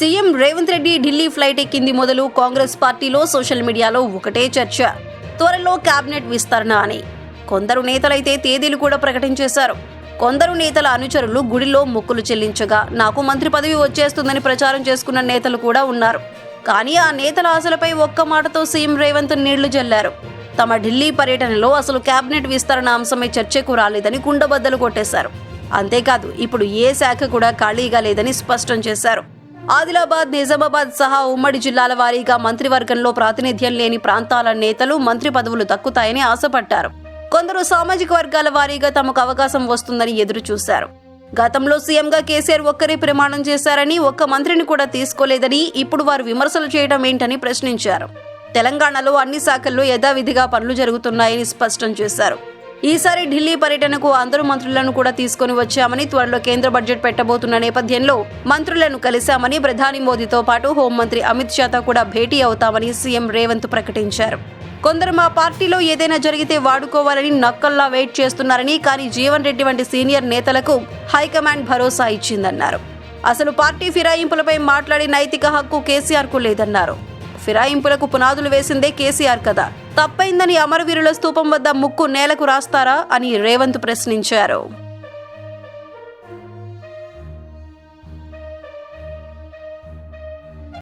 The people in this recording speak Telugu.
సీఎం రేవంత్ రెడ్డి ఢిల్లీ ఫ్లైట్ ఎక్కింది మొదలు కాంగ్రెస్ పార్టీలో సోషల్ మీడియాలో ఒకటే చర్చ. త్వరలో కేబినెట్ విస్తరణ అని. కొందరు నేతలైతే తేదీలు కూడా ప్రకటించేశారు. కొందరు నేతల అనుచరులు గుడిలో మొక్కులు చెల్లించగా నాకు మంత్రి పదవి వచ్చేస్తుందని ప్రచారం చేసుకున్న నేతలు కూడా ఉన్నారు. కానీ ఆ నేతల ఆశలపై ఒక్క మాటతో సీఎం రేవంత్ నీళ్ళు జల్లారు. తమ ఢిల్లీ పర్యటనలో అసలు కేబినెట్ విస్తరణ అంశమై చర్చకు రాలేదని కుండబద్దలు కొట్టేశారు. అంతేకాదు ఇప్పుడు ఏ శాఖ కూడా ఖాళీగా లేదని స్పష్టం చేశారు. ఆదిలాబాద్ నిజామాబాద్ సహా ఉమ్మడి జిల్లాల వారీగా మంత్రివర్గంలో ప్రాతినిధ్యం లేని ప్రాంతాల నేతలు మంత్రి పదవులు తక్కుతాయని ఆశపడ్డారు. కొందరు సామాజిక వర్గాల వారీగా తమకు అవకాశం వస్తుందని ఎదురు చూశారు గతంలో సీఎంగా కేసీఆర్ ఒక్కరే ప్రమాణం చేశారని ఒక్క మంత్రిని కూడా తీసుకోలేదని ఇప్పుడు వారు విమర్శలు చేయడం ఏంటని ప్రశ్నించారు. తెలంగాణలో అన్ని శాఖల్లో యథావిధిగా పనులు జరుగుతున్నాయని స్పష్టం చేశారు. ఈసారి ఢిల్లీ పర్యటనకు అందరూ మంత్రులను కూడా తీసుకొని వచ్చామని త్వరలో కేంద్ర బడ్జెట్ పెట్టబోతున్న నేపథ్యంలో మంత్రులను కలిశామని ప్రధాని మోదీతో పాటు హోంమంత్రి అమిత్ షాతో కూడా భేటీ అవుతామని సీఎం రేవంత్ ప్రకటించారు. కొందరు మా పార్టీలో ఏదైనా జరిగితే వాడుకోవాలని నక్కల్లా వెయిట్ చేస్తున్నారని కానీ జీవన్ రెడ్డి వంటి సీనియర్ నేతలకు హైకమాండ్ భరోసా ఇచ్చిందన్నారు. అసలు పార్టీ ఫిరాయింపులపై మాట్లాడే నైతిక హక్కు కేసీఆర్కు లేదన్నారు. ఫిరాయింపులకు పునాదులు వేసిందే కేసీఆర్ కదా. తప్పైందని అమరవీరుల స్తూపం వద్ద ముక్కు నేలకు రాస్తారా అని రేవంత్ ప్రశ్నించారు.